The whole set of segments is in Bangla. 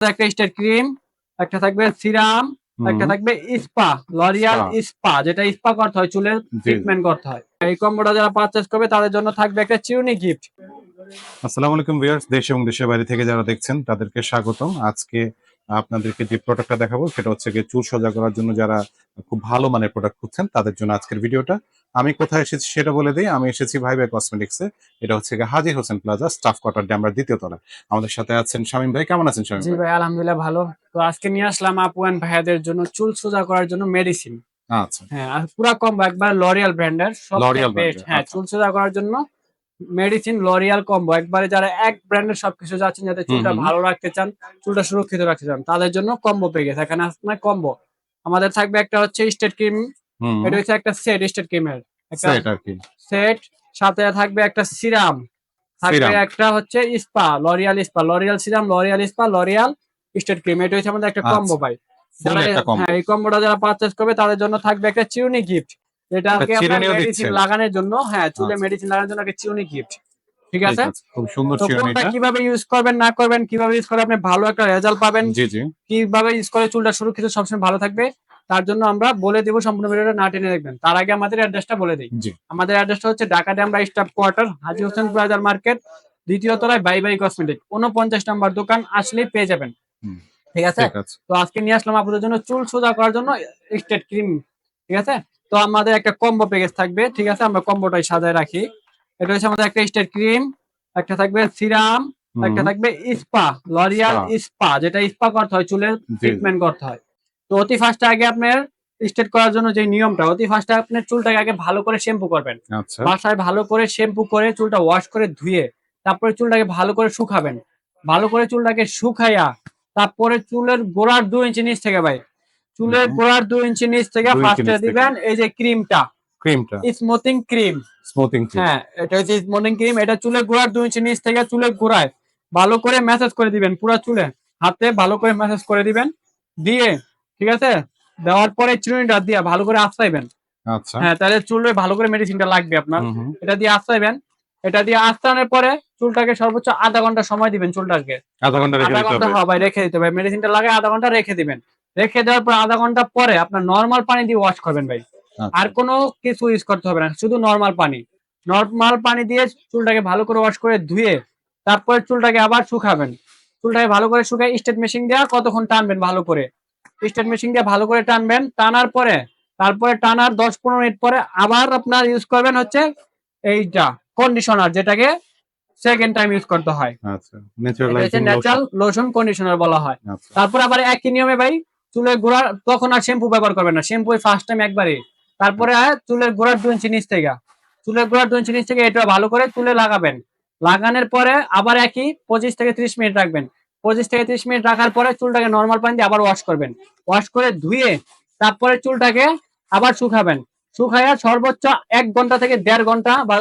একটা স্টেট ক্রিম একটা থাকবে সিরাম একটা থাকবে স্পা লরিয়াল Spa। স্পা যেটা স্পা করতে হয় চুলের ট্রিটমেন্ট করতে হয়। এই কম্বোটা যারা পারচেজ করবে তাদের জন্য থাকবে একটা চিউনি গিফট আসসালামু আলাইকুম ভিউয়ার্স দেশ এবং দেশের বাইরে থেকে যারা দেখছেন তাদেরকে স্বাগতম। আজকে আপনাদেরকে যে প্রোডাক্টটা দেখাবো সেটা হচ্ছে গিয়ে চুল সোজা করার জন্য যারা খুব ভালো মানের প্রোডাক্ট খুঁজছেন তাদের জন্য আজকের ভিডিওটা আমি কোথায় এসেছি সেটা বলে দিই। আমি এসেছি ভাই ভাই কসমেটিক্সে। এটা হচ্ছে হাজির Hossain Plaza Staff Quarter Demra দ্বিতীয় তলায়। আমাদের সাথে আছেন শামীম ভাই। কেমন আছেন শামীম জি ভাই? আলহামদুলিল্লাহ ভালো। তো আজকে নিয়ে আসলাম আপু এন্ড ভাইয়াদের জন্য চুল সোজা করার জন্য মেডিসিন আচ্ছা। হ্যাঁ আর পুরা কম্বো একবার লরিয়াল ব্র্যান্ডের বেস্ট brand-এর, হ্যাঁ আচ্ছা। চুল সোজা করার জন্য মেডিসিন লরিয়াল কম্বো একবারে যারা এক ব্র্যান্ডের সবকিছু যাচ্ছেন যাতে চুলটা। ভালো রাখতে চান চুলটা সুরক্ষিত রাখতে চান তাদের জন্য কম্বো পেয়ে গেছে। এখানে আপনার কম্বো আমাদের থাকবে একটা হচ্ছে স্টেট ক্রিম এটা হচ্ছে একটা সেট স্টেট ক্রিমের সেট আর কি। সেট সাথে থাকবে একটা সিরাম থাকবে একটা হচ্ছে spa L'Oreal spa L'Oreal serum L'Oreal spa L'Oreal straight cream এটা হচ্ছে আমাদের একটা আচ্ছা। কম্বো পাই একটা কম হ্যাঁ এই কম্বোটা যারা পারচেজ করবে তাদের জন্য থাকবে একটা চিউনি গিফট চিরুনিও মেডিসিন লাগানোর জন্য হ্যাঁ চুলে আচ্ছা। মেডিসিন লাগানোর জন্য একটা চিউনি গিফট ঠিক আছে? খুব সুন্দর চিরুনিটা। কীভাবে ইউজ করবেন না করবেন কীভাবে ইউজ করে আপনি ভালো একটা রেজাল্ট পাবেন জি জি। কীভাবে ইউজ করে চুলটা সুরক্ষিত সবসময় ভালো থাকবে তার জন্য আমরা বলে দিব সম্পূর্ণ ভিডিওটা না টেনে দেখবেন। তার আগে আমাদের অ্যাড্রেসটা বলে দিই। আমাদের অ্যাড্রেসটা হচ্ছে ঢাকা ড্যামরা স্টাফ কোয়ার্টার হাজি হোসেন প্লাজার মার্কেট দ্বিতীয় তলায় বাই বাই কসমেটিক উনপঞ্চাশ নাম্বার দোকান আসলেই পেয়ে যাবেন। ঠিক আছে? তো আজকে নিয়ে আসলাম আপনাদের জন্য চুল সোজা করার জন্য স্টেট ক্রিম ঠিক আছে? তো আমাদের একটা কম্বো প্যাকেজ থাকবে ঠিক আছে? আমরা কম্বোটাই সাজায় রাখি। এটা হচ্ছে আমাদের একটা স্টেট ক্রিম একটা থাকবে সিরাম একটা থাকবে স্পা লরিয়াল Spa। স্পা যেটা স্পা করতে হয় চুলের। ট্রিটমেন্ট করতে হয়। তো অতি ফার্স্টে আগে আপনার স্টেট করার জন্য যে নিয়মটা অতি ফার্স্টে আপনার চুলটাকে আগে ভালো করে শ্যাম্পু করবেন। আচ্ছা। বাসায় ভালো করে শ্যাম্পু করে চুলটা ওয়াশ করে ধুয়ে তারপরে চুলটাকে ভালো করে শুকাবেন। ভালো করে চুলটাকে শুকাইয়া তারপরে চুলের গোড়ার দু ইঞ্চি নিচ থেকে ভাই চুলের গোড়ার দু ইঞ্চি নিচ থেকে দুই ফার্স্টে দিবেন এই যে ক্রিমটা ক্রিমটা স্মুথিং ক্রিম স্মুথিং হ্যাঁ এটা হচ্ছে স্মুথিং ক্রিম এটা চুলের গোড়ার দু ইঞ্চি নিচ থেকে চুলের গোড়ায় ভালো করে ম্যাসেজ করে দিবেন পুরো চুলে। হাতে ভালো করে ম্যাসেজ করে দিবেন। দিয়ে ঠিক আছে? দেওয়ার পরে চিরুনিটা দিয়ে ভালো করে আশ্রাইবেন আচ্ছা। হ্যাঁ তাহলে চুলে ভালো করে মেডিসিনটা লাগবে আপনার। এটা দিয়ে আশ্রাইবেন এটা দিয়ে আশ্রানোর পরে চুলটাকে সর্বোচ্চ আধা ঘণ্টা সময় দিবেন চুলটাকে। আধা ঘণ্টা রেখে আধা দিতে ঘণ্টা হবে। হবে রেখে দিতে হবে। মেডিসিনটা লাগায় আধা ঘণ্টা রেখে দিবেন। রেখে দেওয়ার পর আধা ঘণ্টা পরে আপনার নর্মাল পানি দিয়ে ওয়াশ করবেন ভাই। আচ্ছা। আর কোনো কিছু ইউজ করতে হবে না শুধু নর্মাল পানি। নর্মাল পানি দিয়ে চুলটাকে ভালো করে ওয়াশ করে ধুয়ে তারপরে চুলটাকে আবার শুকাবেন। চুলটাকে ভালো করে শুকায় স্টেট মেশিন দিয়ে কতক্ষণ টানবেন ভালো করে। স্টেট মেশিন দিয়ে ভালো করে টানবেন। টানার পরে তারপরে টানার দশ পনেরো মিনিট পরে আবার আপনার ইউজ করবেন হচ্ছে এইটা কন্ডিশনার যেটাকে সেকেন্ড টাইম ইউজ করতে হয়। ন্যাচারাল লোশন কন্ডিশনার বলা হয়। আচ্ছা। তারপর আবার একই নিয়মে ভাই চুলের গোড়ার তখন আর শ্যাম্পু ব্যবহার করবেন না। শ্যাম্পু ফার্স্ট টাইম একবারে। তারপরে চুলের গোড়ার দু ইঞ্চি নিচ থেকে। চুলের গোড়ার দু ইঞ্চি নিচ থেকে এটা ভালো করে চুলে লাগাবেন। লাগানোর পরে আবার একই পঁচিশ থেকে ত্রিশ মিনিট রাখবেন। পঁচিশ থেকে ত্রিশ মিনিট রাখার পরে চুলটাকে নর্মাল পানি দিয়ে আবার ওয়াশ করবেন। ওয়াশ করে ধুয়ে তারপরে চুলটাকে আবার শুকাবেন। শুকাইয়া সর্বোচ্চ এক ঘণ্টা থেকে দেড় ঘণ্টা বা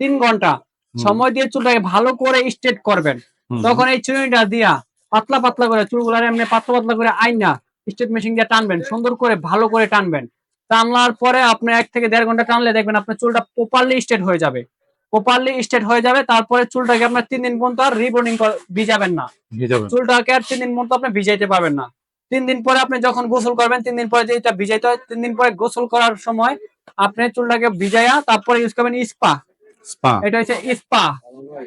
তিন ঘণ্টা সময় দিয়ে চুলটাকে ভালো করে স্ট্রেট করবেন। তখন এই চুনিটা দিয়া পাতলা পাতলা করে চুলগুলার এমনি পাতলা পাতলা করে আইনা স্টেট মেশিন দিয়ে টানবেন সুন্দর করে ভালো করে টানবেন। টানলার পরে আপনি এক থেকে দেড় ঘণ্টা টানলে দেখবেন আপনার চুলটা প্রপারলি স্ট্রেট হয়ে যাবে। প্রপারলি স্ট্রেট হয়ে যাবে তারপরে চুলটাকে আপনার তিন দিন পর্যন্ত আর রিবোনিং ভিজাবেন না। চুলটাকে আর তিন দিন পর্যন্ত আপনি ভিজাইতে পারবেন না। তিন দিন পরে আপনি যখন গোসল করবেন তিন দিন পরে যেটা ভিজাইতে হয় তিন দিন পরে গোসল করার সময় আপনি চুলটাকে ভিজাইয়া তারপরে ইউজ করবেন স্পা স্পা এটা হচ্ছে স্পা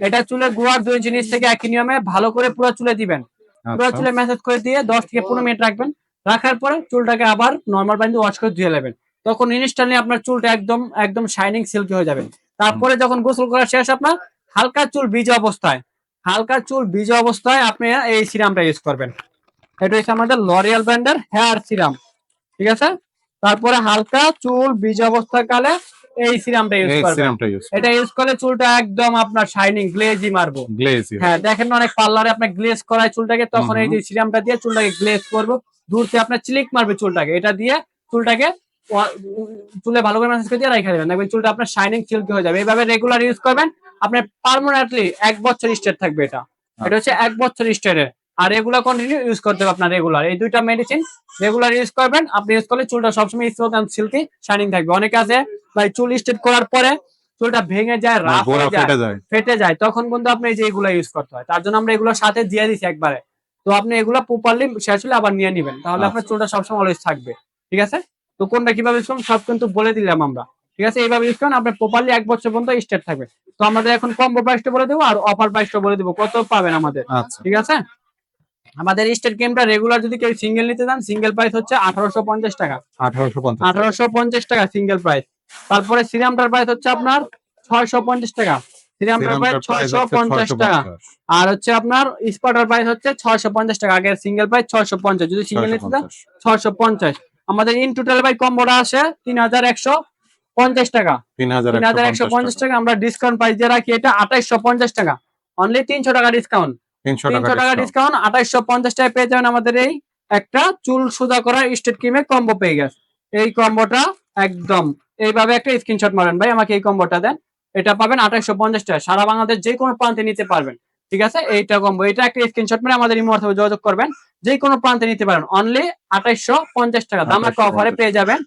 এটা চুলের গোড়ার দুই ইঞ্চি নিচ থেকে একই নিয়মে ভালো করে পুরো চুলে দিবেন। পুরো আচ্ছা চুলে ম্যাসেজ করে দিয়ে দশ থেকে পনেরো মিনিট রাখবেন। রাখার পরে চুলটাকে আবার নর্মাল পানি ওয়াশ করে ধুয়ে নেবেন। তখন ইনস্ট্যান্টলি আপনার চুলটা একদম একদম শাইনিং সিল্কি হয়ে যাবে। তারপরে যখন গোসল করা শেষ আপনার হালকা চুল বীজ অবস্থায় হালকা চুল বীজ অবস্থায় আপনি এই সিরামটা ইউজ করবেন। এটা হচ্ছে আমাদের লরিয়াল ব্র্যান্ডের হেয়ার সিরাম ঠিক আছে? তারপরে হালকা চুল বীজ অবস্থাকালে এই সিরামটা ইউজ করবেন। এটা ইউজ করলে চুলটা একদম আপনার শাইনিং গ্লেজি মারবো। গ্লেজ হ্যাঁ। দেখেন অনেক পার্লারে আপনার গ্লেজ করায় চুলটাকে তখন এই যে সিরামটা দিয়ে চুলটাকে গ্লেজ করব দূর থেকে আপনার চিলিক মারবে চুলটাকে। এটা দিয়ে চুলটাকে চুলে ভালো করে ম্যাসেজ করে দিয়ে রাখা দেবেন। দেখবেন চুলটা আপনার শাইনিং সিল্কি হয়ে যাবে। এইভাবে রেগুলার ইউজ করবেন। আপনার পার্মানেন্টলি এক বছর স্টেট থাকবে এটা। এটা হচ্ছে এক বছর স্টেটের আর রেগুলার কন্টিনিউ ইউজ করতে হবে আপনার রেগুলার এই দুইটা মেডিসিন রেগুলার ইউজ করবেন। আপনি ইউজ করলে চুলটা সবসময় স্মুথ এন্ড সিল্কি শাইনিং থাকবে। অনেকে আছে ভাই চুল স্টেট করার পরে চুলটা ভেঙে যায় রাফ হয়ে যায় ফেটে যায়। তখন কিন্তু আপনি এই যে এগুলো ইউজ করতে হয়। তার জন্য আমরা এগুলো সাথে দিয়ে দিছি একবারে। তো আপনি এগুলো প্রপারলি শেষ হলে আবার নিয়ে নেবেন। তাহলে আপনার আচ্ছা। চুলটা সবসময় অলওয়েজ থাকবে। ঠিক আছে? তো কোনটা কীভাবে ইউজ করুন সব কিন্তু বলে দিলাম আমরা। ঠিক আছে? এইভাবে ইউজ করুন আপনার প্রপারলি এক বছর পর্যন্ত স্টেট থাকবে। তো আমাদের এখন কম্বো প্রাইসটা বলে দেবো আর অফার প্রাইসটা বলে দেবো। কত পাবেন আমাদের? আচ্ছা। ঠিক আছে? আমাদের স্টেট গেমটা রেগুলার যদি কেউ সিঙ্গেল নিতে চান সিঙ্গেল প্রাইস হচ্ছে আঠারোশো পঞ্চাশ টাকা। আঠারোশো পঞ্চাশ। টাকা সিঙ্গেল প্রাইস তারপরে সিরামটার প্রাইস হচ্ছে আপনার ছয়শো পঞ্চাশ টাকা। সিরামটার প্রাইস ছয়শো পঞ্চাশ টাকা। আর হচ্ছে আপনার স্পটার প্রাইস হচ্ছে ছয়শো পঞ্চাশ টাকা। আগে সিঙ্গেল প্রাইস ছয়শো পঞ্চাশ। যদি সিঙ্গেল নিতে চান ছয়শো পঞ্চাশ। আমাদের ইন টোটাল বাই কম্বোটা আসে তিন হাজার একশো পঞ্চাশ টাকা। তিন হাজার একশো পঞ্চাশ টাকা। আমরা ডিসকাউন্ট প্রাইস দিয়ে রাখি এটা আঠাইশশো পঞ্চাশ টাকা। অনলি তিনশো টাকা ডিসকাউন্ট তিনশো টাকা টাকা ডিসকাউন্ট আঠাইশশো পঞ্চাশ টাকা পেয়ে যাবেন আমাদের এই একটা চুল সোজা করার স্টেট ক্রিমের কম্বো পেয়ে গেছে। এই কম্বোটা একদম। এইভাবে একটা স্ক্রিনশট মারেন ভাই আমাকে এই কম্বোটা দেন। এটা পাবেন আঠাইশশো পঞ্চাশ টাকা। সারা বাংলাদেশ যে কোনো প্রান্তে নিতে পারবেন। ঠিক আছে? এইটা কম্বো এটা একটা স্ক্রিনশট মেরে আমাদের ইমো হোয়াটসঅ্যাপে যোগাযোগ করবেন। যে কোনো প্রান্তে নিতে পারেন। অনলি আঠাইশশো পঞ্চাশ টাকা। দাম একটা অফারে পেয়ে যাবেন।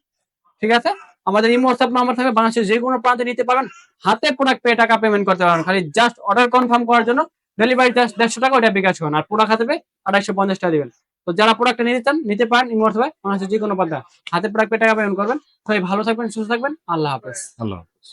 ঠিক আছে? আমাদের ইমো হোয়াটসঅ্যাপ নাম্বার থাকবে। বাংলাদেশের যে কোনো প্রান্তে নিতে পারেন। হাতে প্রোডাক্ট পেয়ে টাকা পেমেন্ট করতে পারেন। খালি জাস্ট অর্ডার কনফার্ম করার জন্য ডেলিভারি চার্জ দেড়শো টাকা ওটা বিকাশ করেন। আর প্রোডাক্ট হাতে পেয়ে আড়াইশো পঞ্চাশ টাকা দিবেন। তো যারা প্রোডাক্টটা নিতে চান নিতে পারেন ইমো হোয়াটসঅ্যাপে। বাংলাদেশের যে কোনো প্রান্তে। হাতে প্রোডাক্ট পেয়ে টাকা পেমেন্ট করবেন। সবাই ভালো থাকবেন সুস্থ থাকবেন। আল্লাহ হাফেজ। আল্লাহ হাফেজ।